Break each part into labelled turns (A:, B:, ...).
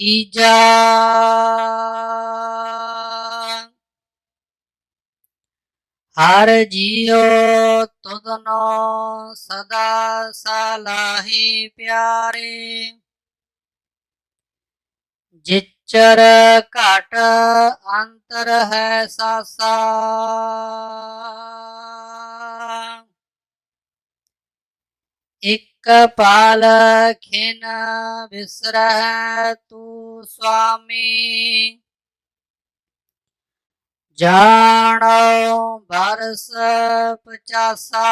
A: ਤੀਜਾ ਹਰ ਜੀਉ ਤੁਧਨੋ ਸਦਾ ਸਲਾਹੀ ਪਿਆਰੇ। ਜਿਚਰ ਘਟ ਅੰਤਰ ਹੈ ਸਾਸਾ। ਇਕ ਪਾਲ ਖਿਨ ਵਿਸਰਹਿ ਤੂ। ਸੁਆਮੀ। ਜਾਣੋ ਬਰਸ ਪਚਾਸਾ।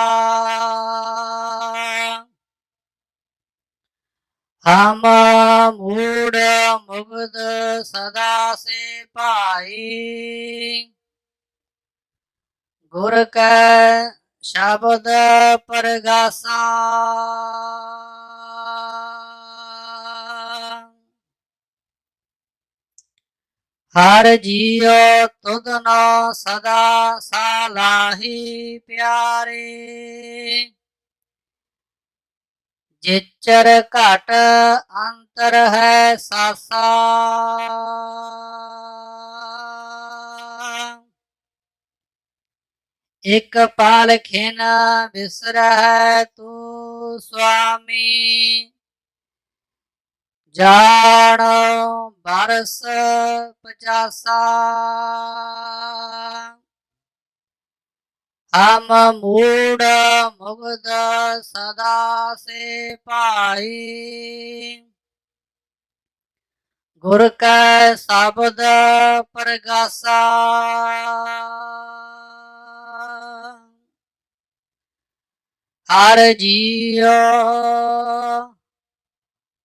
A: ਹਮ ਮੂੜ ਮੁਗਦ ਸਦਾ ਸੇ ਭਾਈ। ਗੁਰ ਕੈ ਸ਼ਬਦ ਪਰਗਾਸਾ। ਹਰ ਜੀਉ ਤੁਧਨੋ ਸਦਾ ਸਾਲਾਹੀ ਪਿਆਰੇ। ਜਿਚਰ ਘਟ ਅੰਤਰ ਹੈ ਸਾਸਾ। ਇਕ ਪਾਲ ਖਿਨ ਵਿਸਰਹਿ ਤੂ ਸੁਆਮੀ। ਜਾਣੋ ਬਰਸ ਪਚਾਸਾ। ਹਮ ਮੂੜ ਮੁਗਦ ਸਦਾ ਸੇ ਭਾਈ। ਗੁਰ ਕੈ ਸ਼ਬਦ ਪਰਗਾਸਾ। ਹਰ ਜੀਉ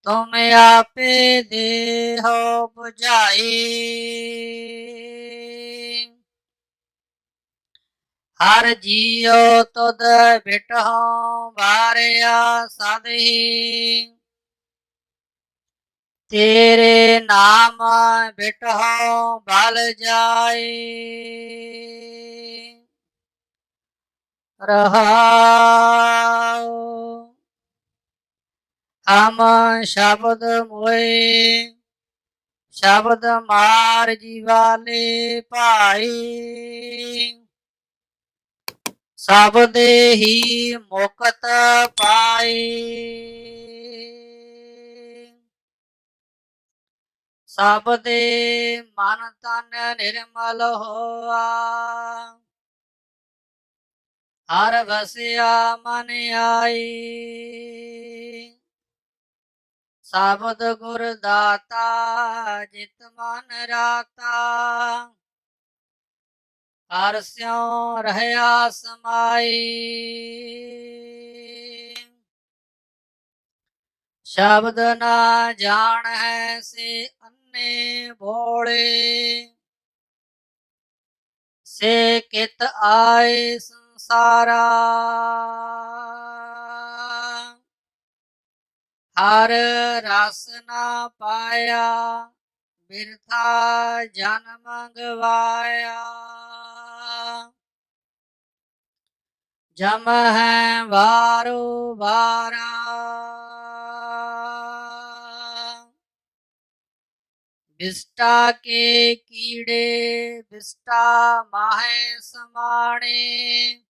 A: ਤੁਮ ਆਪੇ ਦੇਹੋ 부ਝਾਈ ਹਰ ਜੀਉ ਤੁਧ ਬਿਟਹੁ ਵਾਰਿਆ ਸਦਹੀ। ਤੇਰੇ ਨਾਮ ਬਿਟਹੁ ਬਲ ਜਾਏ ਰਹਾਉ ਹਮ ਸ਼ਬਦ ਮੋਏ, ਸ਼ਬਦ ਮਾਰ ਜੀਵਾਲੇ ਭਾਈ ਸਬਦ ਹੀ ਮੁਕਤ ਪਾਈ ਸਬਦੇ ਮਨ ਤਨ ਨਿਰਮਲ ਹੋਆ। ਹਰ ਵਸਿਆ ਮਨ ਆਈ ਸਬਦ ਗੁਰ ਦਾਤਾ, ਜਿਤ ਮਨ ਰਾਤਾ। ਹਰ ਸਿਉ ਰਹਿਆ ਸਮਾਈ। ਸ਼ਬਦ ਨਾ ਜਾਣ ਹੈ ਸੇ ਅੰਨੇ ਭੋਲੇ ਸੇ ਕਿਤ ਆਏ ਸੰਸਾਰਾ। ਹਰ ਰਸ ਨਾ ਪਾਇਆ, ਬਿਰਥਾ ਜਨਮ ਗਵਾਇਆ ਜਮ ਹੈ ਵਾਰੋ ਵਾਰਾ। ਬਿਸਟਾ ਕੇ ਕੀੜੇ, ਬਿਸਟਾ ਮਾਹੇ ਸਮਾਣੇ।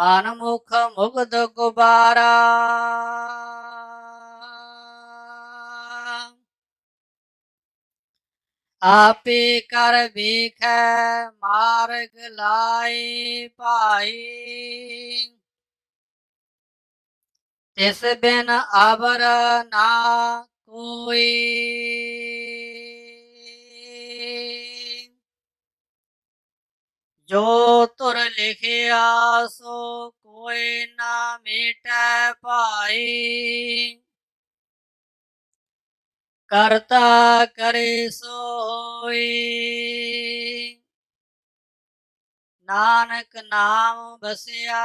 A: ਮਨ ਮੁਖ ਮੁਗਧ ਗੁਬਾਰਾ। ਆਪੇ ਕਰ ਵੇਖੈ, ਮਾਰਗ ਲਾਏ ਭਾਈ। ਤਿਸ ਬਿਨ ਅਵਰ ਨਾ ਕੋਈ। ਜੋ ਲਿਖਿਆ ਸੋ ਕੋਈ ਨਾ ਮੇਟੈ ਭਾਈ। ਕਰਤਾ ਕਰੇ ਸੋ ਨਾਨਕ ਨਾਮ ਬਸਿਆ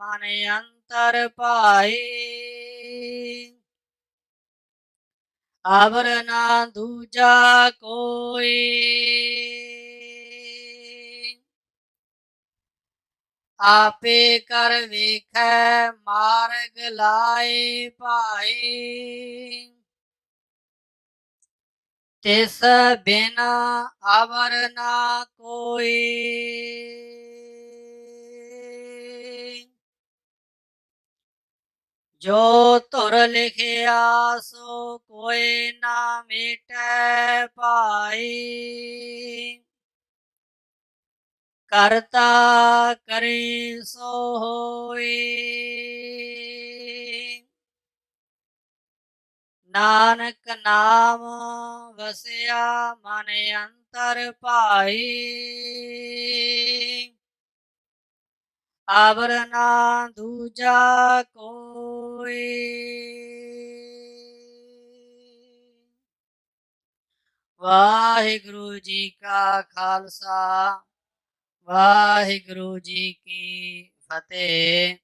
A: ਮਨ ਅੰਤਰ ਪਾਈ ਆਵਰ ਨਾ ਦੂਜਾ ਕੋਈ। ਆਪੇ ਕਰ ਵੇਖੈ, ਮਾਰਗ ਲਾਏ ਭਾਈ ਤਿਸ ਬਿਨ ਅਵਰ ਨਾ ਕੋਈ। ਜੋ ਤੁਰ ਲਿਖਿਆ, ਸੋ ਕੋਈ ਨਾ ਮਿਟੈ ਭਾਈ ਕਰਤਾ ਕਰੇ ਸੋ ਹੋਏ। ਨਾਨਕ ਨਾਮ ਵਸਿਆ ਮਨ ਅੰਤਰ ਭਾਈ। ਆਵਰ ਨਾ ਦੂਜਾ ਕੋਈ। ਵਾਹਿਗੁਰੂ ਜੀ ਕਾ ਖਾਲਸਾ। ਵਾਹਿਗੁਰੂ ਜੀ ਕੀ ਫਤਿਹ।